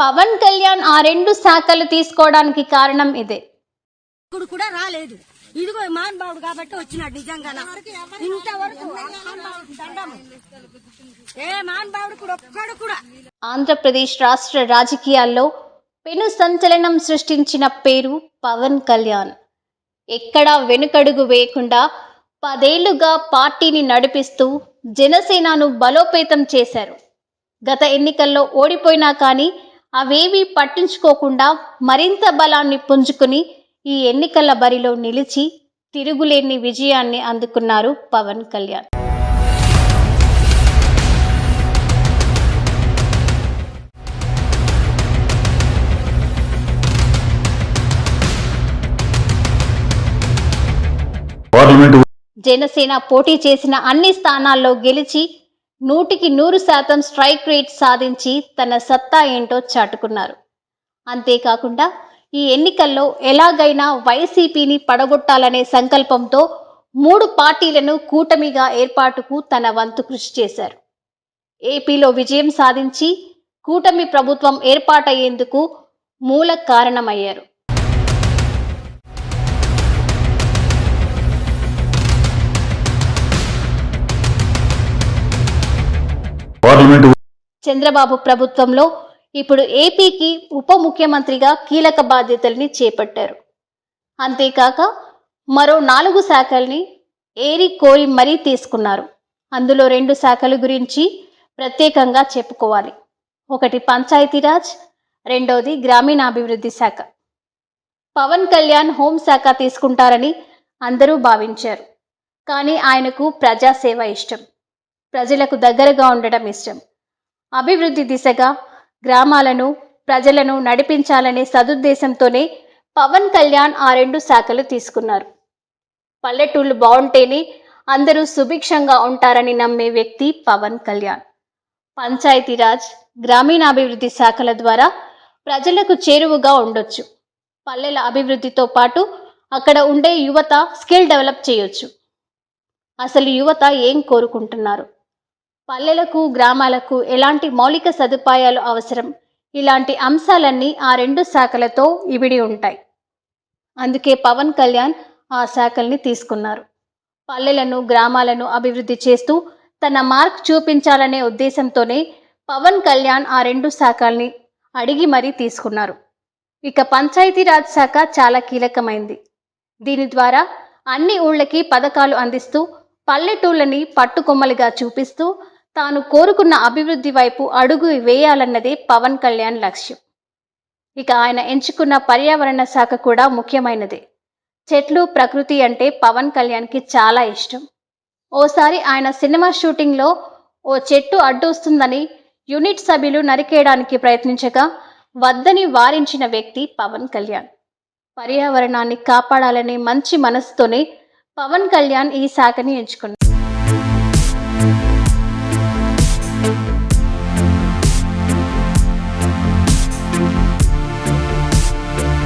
పవన్ కళ్యాణ్ ఆ రెండు శాఖలు తీసుకోవడానికి కారణం ఇదే. కూడా రాలేదు. ఇదిగో మహానుభావుడు కాబట్టి వచ్చినాడు నిజంగా ఇంతవరకు. ఏ మహానుభావుడు కూడా ఒక్కడు కూడా. ఆంధ్రప్రదేశ్ రాష్ట్ర రాజకీయాల్లో పెను సంచలనం సృష్టించిన పేరు పవన్ కళ్యాణ్. ఎక్కడా వెనుకడుగు వేయకుండా పదేళ్ళుగా పార్టీని నడిపిస్తూ జనసేనను బలోపేతం చేశారు. గత ఎన్నికల్లో ఓడిపోయినా కానీ అవేవీ పట్టించుకోకుండా మరింత బలాన్ని పుంజుకుని ఈ ఎన్నికల బరిలో నిలిచి తిరుగులేని విజయాన్ని అందుకున్నారు పవన్ కళ్యాణ్. జనసేన పోటీ చేసిన అన్ని స్థానాల్లో గెలిచి నూటికి నూరు శాతం స్ట్రైక్ రేట్ సాధించి తన సత్తా ఏంటో చాటుకున్నారు. అంతేకాకుండా ఈ ఎన్నికల్లో ఎలాగైనా వైసీపీని పడగొట్టాలనే సంకల్పంతో మూడు పార్టీలను కూటమిగా ఏర్పాటుకు తన వంతు కృషి చేశారు. ఏపీలో విజయం సాధించి కూటమి ప్రభుత్వం ఏర్పాటయ్యేందుకు మూల కారణమయ్యారు. గవర్నమెంట్ చంద్రబాబు ప్రభుత్వంలో ఇప్పుడు ఏపీకి ఉప ముఖ్యమంత్రిగా కీలక బాధ్యతల్ని చేపట్టారు. అంతేకాక మరో నాలుగు శాఖల్ని ఏరి కోరి మరీ తీసుకున్నారు. అందులో రెండు శాఖల గురించి ప్రత్యేకంగా చెప్పుకోవాలి. ఒకటి పంచాయతీరాజ్ రెండోది గ్రామీణాభివృద్ధి శాఖ. పవన్ కళ్యాణ్ హోంశాఖ తీసుకుంటారని అందరూ భావించారు. కానీ ఆయనకు ప్రజాసేవ ఇష్టం. ప్రజలకు దగ్గరగా ఉండడం ఇష్టం. అభివృద్ధి దిశగా గ్రామాలను ప్రజలను నడిపించాలనే సదుద్దేశంతోనే పవన్ కళ్యాణ్ ఆ రెండు శాఖలు తీసుకున్నారు. పల్లెటూళ్ళు బాగుంటేనే అందరూ సుభిక్షంగా ఉంటారని నమ్మే వ్యక్తి పవన్ కళ్యాణ్. పంచాయతీరాజ్ గ్రామీణాభివృద్ధి శాఖల ద్వారా ప్రజలకు చేరువుగా ఉండొచ్చు. పల్లెల అభివృద్ధితో పాటు అక్కడ ఉండే యువత స్కిల్ డెవలప్ చేయొచ్చు. అసలు యువత ఏం కోరుకుంటున్నారు? పల్లెలకు గ్రామాలకు ఎలాంటి మౌలిక సదుపాయాలు అవసరం? ఇలాంటి అంశాలన్నీ ఆ రెండు శాఖలతో ఇవిడి ఉంటాయి. అందుకే పవన్ కళ్యాణ్ ఆ శాఖల్ని తీసుకున్నారు. పల్లెలను గ్రామాలను అభివృద్ధి చేస్తూ తన మార్క్ చూపించాలనే ఉద్దేశంతోనే పవన్ కళ్యాణ్ ఆ రెండు శాఖల్ని అడిగి మరీ తీసుకున్నారు. ఇక పంచాయతీరాజ్ శాఖ చాలా కీలకమైంది. దీని ద్వారా అన్ని ఊళ్ళకి పథకాలు అందిస్తూ పల్లెటూళ్ళని పట్టుకొమ్మలుగా చూపిస్తూ తాను కోరుకున్న అభివృద్ధి వైపు అడుగు వేయాలన్నదే పవన్ కళ్యాణ్ లక్ష్యం. ఇక ఆయన ఎంచుకున్న పర్యావరణ శాఖ కూడా ముఖ్యమైనదే. చెట్లు ప్రకృతి అంటే పవన్ కళ్యాణ్కి చాలా ఇష్టం. ఓసారి ఆయన సినిమా షూటింగ్లో ఓ చెట్టు అడ్డొస్తుందని యూనిట్ సభ్యులు నరికేయడానికి ప్రయత్నించగా వద్దని వారించిన వ్యక్తి పవన్ కళ్యాణ్. పర్యావరణాన్ని కాపాడాలనే మంచి మనసుతోనే పవన్ కళ్యాణ్ ఈ శాఖని ఎంచుకున్నారు.